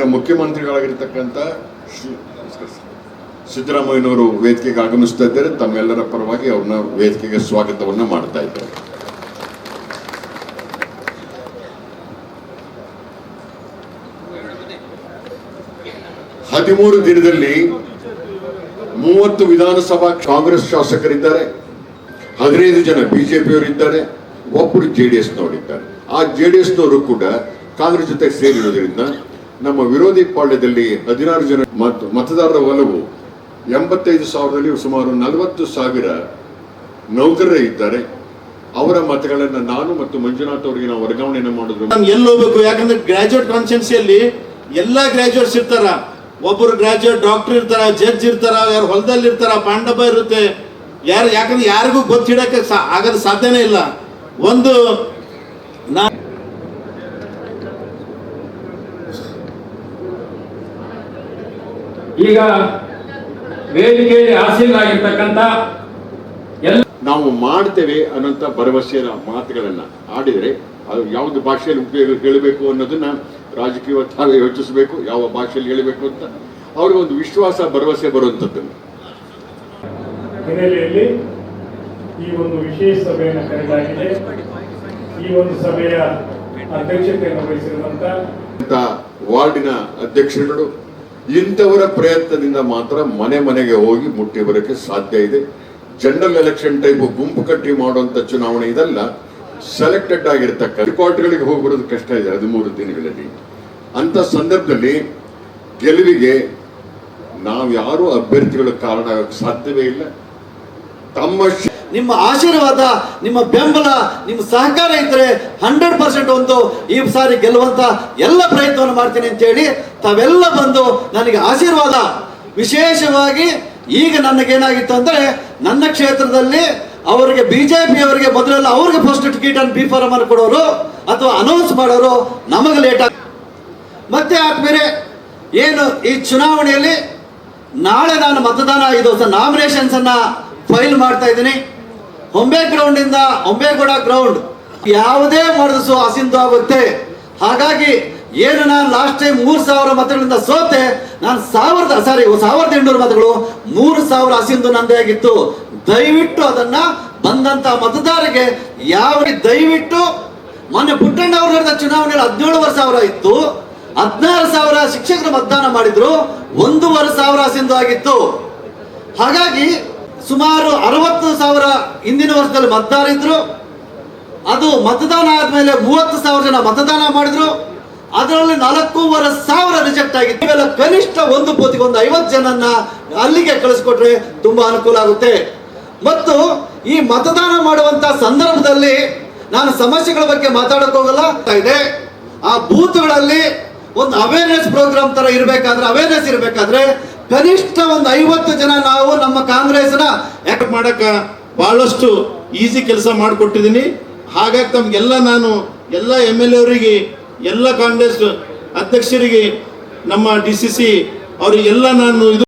ಮಾನ್ಯ ಮುಖ್ಯಮಂತ್ರಿಗಳಾಗಿರ್ತಕ್ಕಂಥ ಸಿದ್ದರಾಮಯ್ಯನವರು ವೇದಿಕೆಗೆ ಆಗಮಿಸ್ತಾ ಇದ್ದಾರೆ. ತಮ್ಮೆಲ್ಲರ ಪರವಾಗಿ ಅವ್ರನ್ನ ವೇದಿಕೆಗೆ ಸ್ವಾಗತವನ್ನ ಮಾಡ್ತಾ ಇದ್ದಾರೆ. ಹದಿಮೂರು ದಿನದಲ್ಲಿ ಮೂವತ್ತು ವಿಧಾನಸಭಾ ಕಾಂಗ್ರೆಸ್ ಶಾಸಕರಿದ್ದಾರೆ. ಹದಿನೈದು ಜನ ಬಿಜೆಪಿಯವರಿದ್ದಾರೆ. ಒಬ್ಬರು ಜೆ ಡಿ ಎಸ್ನವರಿದ್ದಾರೆ. ಆ ಜೆ ಡಿ ಕೂಡ ಕಾಂಗ್ರೆಸ್ ಜೊತೆ ಸೇರಿರೋದ್ರಿಂದ ನಮ್ಮ ವಿರೋಧಿ ಪಾಳ್ಯದಲ್ಲಿ ಹದಿನಾರು ಜನ ಮತ ಮತದಾರರ ಒಲವು ಎಂಬತ್ತೈದು ಸಾವಿರದಲ್ಲಿ ಸುಮಾರು ನಲವತ್ತು ಸಾವಿರ ನೌಕರರೇ ಇದ್ದಾರೆ. ಅವರ ಮತಗಳನ್ನ ನಾನು ಮತ್ತು ಮಂಜುನಾಥ್ ಅವರಿಗೆ ನಾವು ವರ್ಗಾವಣೆಯನ್ನು ಮಾಡಿದ್ರು. ನಾನು ಎಲ್ಲಿ ಹೋಗ್ಬೇಕು? ಯಾಕಂದ್ರೆ ಗ್ರಾಜುಯೇಟ್ ಕಾನ್ಸ್ಟಿಟ್ಯೂನ್ಸಿಯಲ್ಲಿ ಎಲ್ಲಾ ಗ್ರಾಜುಯೇಟ್ಸ್ ಇರ್ತಾರ. ಒಬ್ಬರು ಗ್ರಾಜುಯೇಟ್ ಡಾಕ್ಟರ್ ಇರ್ತಾರ ಜಡ್ಜ್ ಇರ್ತಾರ, ಯಾರು ಹೊಲದಲ್ಲಿ ಇರ್ತಾರ, ಪಾಂಡವ ಇರುತ್ತೆ. ಯಾರು ಯಾಕಂದ್ರೆ ಯಾರಿಗೂ ಗೊತ್ತಿಡಕ್ಕೆ ಆಗದ ಸಾಧ್ಯನೇ ಇಲ್ಲ. ಒಂದು ಈಗ ವೇದಿಕೆಯಲ್ಲಿ ಆಸೀನರಾಗಿರ್ತಕ್ಕಂಥ ಎಲ್ಲ ನಾವು ಮಾಡ್ತೇವೆ ಅನ್ನೋಂಥ ಭರವಸೆಯ ಮಾತುಗಳನ್ನ ಆಡಿದರೆ ಅದು ಯಾವ್ದು ಭಾಷೆಯಲ್ಲಿ ಉಪಯೋಗ ಹೇಳಬೇಕು ಅನ್ನೋದನ್ನ ರಾಜಕೀಯ ತಾವೇ ಯೋಚಿಸಬೇಕು ಯಾವ ಭಾಷೆಯಲ್ಲಿ ಹೇಳಬೇಕು ಅಂತ ಅವ್ರಿಗೆ ಒಂದು ವಿಶ್ವಾಸ ಭರವಸೆ ಬರುವಂಥದ್ದು. ಹಿನ್ನೆಲೆಯಲ್ಲಿ ಈ ಒಂದು ವಿಶೇಷ ಸಭೆಯನ್ನು ಕರೆಯಲಾಗಿದೆ ಈ ಒಂದು ಸಭೆಯ ಅಧ್ಯಕ್ಷತೆಯನ್ನು ವಹಿಸಿರುವಂತ ವಾರ್ಡಿನ ಅಧ್ಯಕ್ಷರುಗಳು ಇಂಥವರ ಪ್ರಯತ್ನದಿಂದ ಮಾತ್ರ ಮನೆ ಮನೆಗೆ ಹೋಗಿ ಮುಟ್ಟಿ ಬರೋಕ್ಕೆ ಸಾಧ್ಯ ಇದೆ. ಜನರಲ್ ಎಲೆಕ್ಷನ್ ಟೈಪ್ ಗುಂಪು ಕಟ್ಟಿ ಮಾಡುವಂತ ಚುನಾವಣೆ ಇದೆಲ್ಲ. ಸೆಲೆಕ್ಟೆಡ್ ಆಗಿರ್ತಕ್ಕ ಕ್ವಾರ್ಟರ್ಗಳಿಗೆ ಹೋಗಿ ಬರೋದು ಕಷ್ಟ ಇದೆ ಹದಿಮೂರು ದಿನಗಳಲ್ಲಿ. ಅಂತ ಸಂದರ್ಭದಲ್ಲಿ ಗೆಲುವಿಗೆ ನಾವು ಯಾರು ಅಭ್ಯರ್ಥಿಗಳ ಕಾರಣ ಆಗಕ್ಕೆ ಸಾಧ್ಯವೇ ಇಲ್ಲ. ತಮ್ಮ ನಿಮ್ಮ ಆಶೀರ್ವಾದ, ನಿಮ್ಮ ಬೆಂಬಲ, ನಿಮ್ಮ ಸಹಕಾರ ಇದ್ರೆ ಹಂಡ್ರೆಡ್ ಪರ್ಸೆಂಟ್ ಒಂದು ಈ ಸಾರಿ ಗೆಲ್ಲುವಂತ ಎಲ್ಲ ಪ್ರಯತ್ನವನ್ನು ಮಾಡ್ತೀನಿ ಅಂತ ಹೇಳಿ ತಾವೆಲ್ಲ ಬಂದು ನನಗೆ ಆಶೀರ್ವಾದ. ವಿಶೇಷವಾಗಿ ಈಗ ನನಗೇನಾಗಿತ್ತು ಅಂದ್ರೆ ನನ್ನ ಕ್ಷೇತ್ರದಲ್ಲಿ ಅವರಿಗೆ ಬಿಜೆಪಿ ಅವರಿಗೆ ಮೊದಲೆಲ್ಲ ಅವ್ರಿಗೆ ಫಸ್ಟ್ ಟಿಕೆಟ್ ಅನ್ನು ಬಿ ಫಾರ್ಮ್ ಅನ್ನು ಕೊಡೋರು ಅಥವಾ ಅನೌನ್ಸ್ ಮಾಡೋರು ನಮಗೆ ಲೇಟ್ ಆಗ ಮತ್ತೆ ಆದ್ಮೇಲೆ ಏನು ಈ ಚುನಾವಣೆಯಲ್ಲಿ ನಾಳೆ ನಾನು ಮತದಾನ ಇದು ನಾಮಿನೇಷನ್ಸ್ ಅನ್ನ ಫೈಲ್ ಮಾಡ್ತಾ ಇದ್ದೀನಿ. ಹೊಂಬೆ ಗ್ರೌಂಡ್ ಇಂದ ಹೊಂಬೇಗೌಡ ಗ್ರೌಂಡ್ ಯಾವುದೇ ಮರದಸು ಅಸಿಂಧು ಆಗುತ್ತೆ. ಹಾಗಾಗಿ ಏನು ನಾನು ಲಾಸ್ಟ್ ಟೈಮ್ ಮೂರು ಸಾವಿರ ಮತಗಳಿಂದ ಸೋತೆ, ನಾನು ಸಾವಿರದ ಸಾರಿ ಸಾವಿರದ ಎಂಟುನೂರು ಮತಗಳು, ಮೂರು ಸಾವಿರ ಅಸಿಂಧು ನಂದೇ ಆಗಿತ್ತು. ದಯವಿಟ್ಟು ಅದನ್ನ ಬಂದಂತ ಮತದಾರರಿಗೆ ಯಾವ ದಯವಿಟ್ಟು, ಮೊನ್ನೆ ಪುಟ್ಟಣ್ಣ ಅವರು ನಡೆದ ಚುನಾವಣೆಯಲ್ಲಿ ಹದಿನೇಳುವರೆ ಸಾವಿರ ಇತ್ತು. ಹದಿನಾರು ಸಾವಿರ ಶಿಕ್ಷಕರು ಮತದಾನ ಮಾಡಿದ್ರು, ಒಂದೂವರೆ ಸಾವಿರ ಸಿಂಧು ಆಗಿತ್ತು. ಹಾಗಾಗಿ ಸುಮಾರು ಅರವತ್ತು ಸಾವಿರ ಹಿಂದಿನ ವರ್ಷದಲ್ಲಿ ಮತದಾರ ಇದ್ರು. ಅದು ಮತದಾನ ಆದ್ಮೇಲೆ ಮೂವತ್ತು ಸಾವಿರ ಜನ ಮತದಾನ ಮಾಡಿದ್ರು. ಅದರಲ್ಲಿ ನಾಲ್ಕೂವರೆ ಸಾವಿರ ರಿಜೆಕ್ಟ್ ಆಗಿತ್ತು. ಇವೆಲ್ಲ ಕನಿಷ್ಠ ಒಂದು ಬೂತಿಗೆ ಒಂದು ಐವತ್ತು ಜನನ್ನ ಅಲ್ಲಿಗೆ ಕಳಿಸ್ಕೊಟ್ರೆ ತುಂಬಾ ಅನುಕೂಲ ಆಗುತ್ತೆ. ಮತ್ತು ಈ ಮತದಾನ ಮಾಡುವಂತ ಸಂದರ್ಭದಲ್ಲಿ ನಾನು ಸಮಸ್ಯೆಗಳ ಬಗ್ಗೆ ಮಾತಾಡಕ್ ಹೋಗಲ್ಲ. ಇದೆ. ಆ ಬೂತ್ಗಳಲ್ಲಿ ಒಂದು ಅವೇರ್ನೆಸ್ ಪ್ರೋಗ್ರಾಮ್ ತರ ಇರಬೇಕಾದ್ರೆ ಅವೇರ್ನೆಸ್ ಇರಬೇಕಾದ್ರೆ ಕನಿಷ್ಠ ಒಂದು ಐವತ್ತು ಜನ ನಾವು ನಮ್ಮ ಕಾಂಗ್ರೆಸ್ನ ಯಾಕೆ ಮಾಡಕ ಬಹಳಷ್ಟು ಈಸಿ ಕೆಲಸ ಮಾಡಿಕೊಟ್ಟಿದ್ದೀನಿ. ಹಾಗಾಗಿ ತಮ್ಗೆಲ್ಲ ನಾನು ಎಲ್ಲ ಎಂ ಎಲ್ ಅವರಿಗೆ, ಎಲ್ಲ ಕಾಂಗ್ರೆಸ್ ಅಧ್ಯಕ್ಷರಿಗೆ, ನಮ್ಮ ಡಿ ಸಿ ಸಿ ಅವರಿಗೆಲ್ಲ ನಾನು ಇದು